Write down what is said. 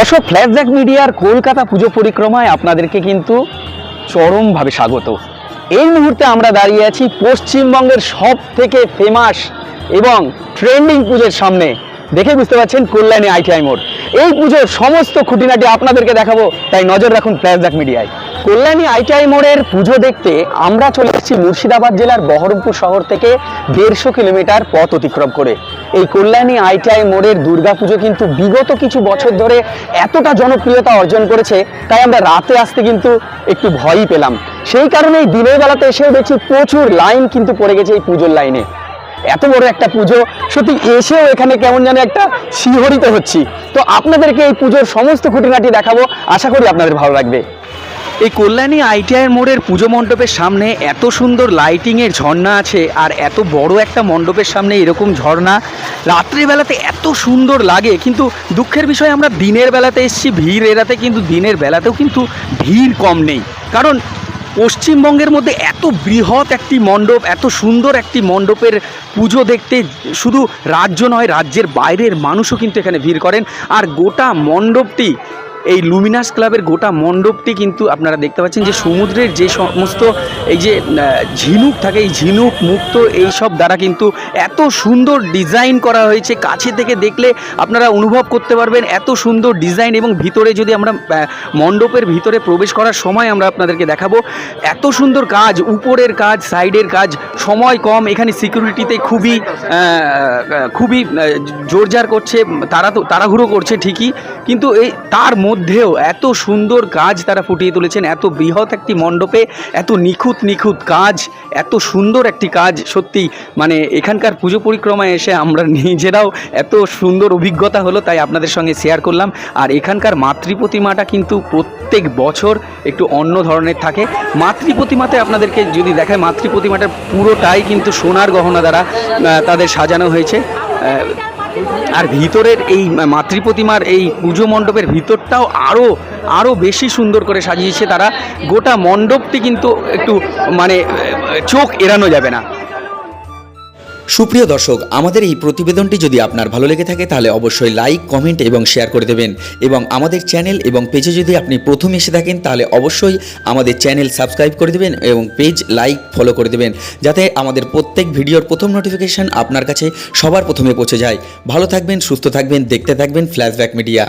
দর্শক ফ্ল্যাশব্যাক মিডিয়ার কলকাতা পুজো পরিক্রমায় আপনাদেরকে কিন্তু চরমভাবে স্বাগত। এই মুহূর্তে আমরা দাঁড়িয়ে আছি পশ্চিমবঙ্গের সব থেকে ফেমাস এবং ট্রেন্ডিং পুজোর সামনে। দেখে বুঝতে পারছেন কল্যাণী আইটিআই মোড়। এই পুজোর সমস্ত খুঁটিনাটি আপনাদেরকে দেখাবো, তাই নজর রাখুন ফ্ল্যাশব্যাক মিডিয়ায়। কল্যাণী আইটিআই মোড়ের পুজো দেখতে আমরা চলে এসেছি মুর্শিদাবাদ জেলার বহরমপুর শহর থেকে দেড়শো কিলোমিটার পথ অতিক্রম করে। এই কল্যাণী আইটিআই মোড়ের দুর্গাপুজো কিন্তু বিগত কিছু বছর ধরে এতটা জনপ্রিয়তা অর্জন করেছে, তাই আমরা রাতে আসতে কিন্তু একটু ভয়ই পেলাম। সেই কারণে এই দিনের বেলাতে এসেও দেখছি প্রচুর লাইন কিন্তু পড়ে গেছে এই পুজোর লাইনে। এত বড় একটা পুজো, সত্যি এসেও এখানে কেমন যেন একটা শিহরিত হচ্ছি। তো আপনাদেরকে এই পুজোর সমস্ত খুঁটিনাটি দেখাবো, আশা করি আপনাদের ভালো লাগবে। এই কল্যাণী আইটিআই মোড়ের পুজো মণ্ডপের সামনে এত সুন্দর লাইটিংয়ের ঝর্ণা আছে আর এত বড় একটা মণ্ডপের সামনে এরকম ঝর্ণা। রাত্রিবেলাতে এত সুন্দর লাগে, কিন্তু দুঃখের বিষয় আমরা দিনের বেলাতে এসেছি, ভিড় এড়াতে কিন্তু দিনের বেলাতেও কিন্তু ভিড় কম নেই। কারণ পশ্চিমবঙ্গের মধ্যে এত বৃহৎ একটি মণ্ডপ, এত সুন্দর একটি মণ্ডপের পুজো দেখতে শুধু রাজ্য নয়, রাজ্যের বাইরের মানুষও কিন্তু এখানে ভিড় করেন। আর গোটা মণ্ডপটি এই লুমিনাস ক্লাবের গোটা মণ্ডপটি কিন্তু আপনারা দেখতে পাচ্ছেন যে সমুদ্রের যে সমস্ত এই যে ঝিনুক থাকে, এই ঝিনুক মুক্ত এই সব দ্বারা কিন্তু এত সুন্দর ডিজাইন করা হয়েছে। কাছে থেকে দেখলে আপনারা অনুভব করতে পারবেন এত সুন্দর ডিজাইন এবং ভিতরে যদি আমরা মণ্ডপের ভিতরে প্রবেশ করার সময় আমরা আপনাদেরকে দেখাবো, এত সুন্দর কাজ, উপরের কাজ, সাইডের কাজ, সময় কম, এখানে সিকিউরিটিতে খুবই খুবই জোরজার করছে, তারা তো, তাড়াহুড়ো করছে ঠিকই, কিন্তু এই, তার মধ্যেও এত সুন্দর কাজ তারা ফুটিয়ে তুলেছেন, এত বৃহৎ একটি মণ্ডপে, এত নিখুঁত নিখুঁত কাজ, এত সুন্দর একটি কাজ। সত্যি মানে এখানকার পুজো পরিক্রমায় এসে আমরা নিজেরাও এত সুন্দর অভিজ্ঞতা হলো, তাই আপনাদের সঙ্গে শেয়ার করলাম। আর এখানকার মাতৃ প্রতিমাটা কিন্তু প্রত্যেক বছর একটু অন্য ধরনের থাকে। মাতৃ প্রতিমাতে আপনাদেরকে যদি দেখায় মাতৃ প্রতিমাটার পুরোটাই কিন্তু সোনার গহনা দ্বারা তাদের সাজানো হয়েছে। আর ভিতরের এই মাতৃ প্রতিমার এই পুজো মণ্ডপের ভিতরটাও আরও আরও বেশি সুন্দর করে সাজিয়েছে তারা। গোটা মণ্ডপটি কিন্তু একটু মানে চোখ এড়ানো যাবে না। সুপ্রিয় দর্শক, আমাদের এই প্রতিবেদনটি যদি আপনার ভালো লেগে থাকে, তাহলে অবশ্যই লাইক, কমেন্ট এবং শেয়ার করে দেবেন। এবং আমাদের চ্যানেল এবং পেজে যদি আপনি প্রথম এসে থাকেন, তাহলে অবশ্যই আমাদের চ্যানেল সাবস্ক্রাইব করে দেবেন এবং পেজ লাইক, ফলো করে দেবেন, যাতে আমাদের প্রত্যেক ভিডিওর প্রথম নোটিফিকেশন আপনার কাছে সবার প্রথমে পৌঁছে যায়। ভালো থাকবেন, সুস্থ থাকবেন, দেখতে থাকবেন ফ্ল্যাশব্যাক মিডিয়া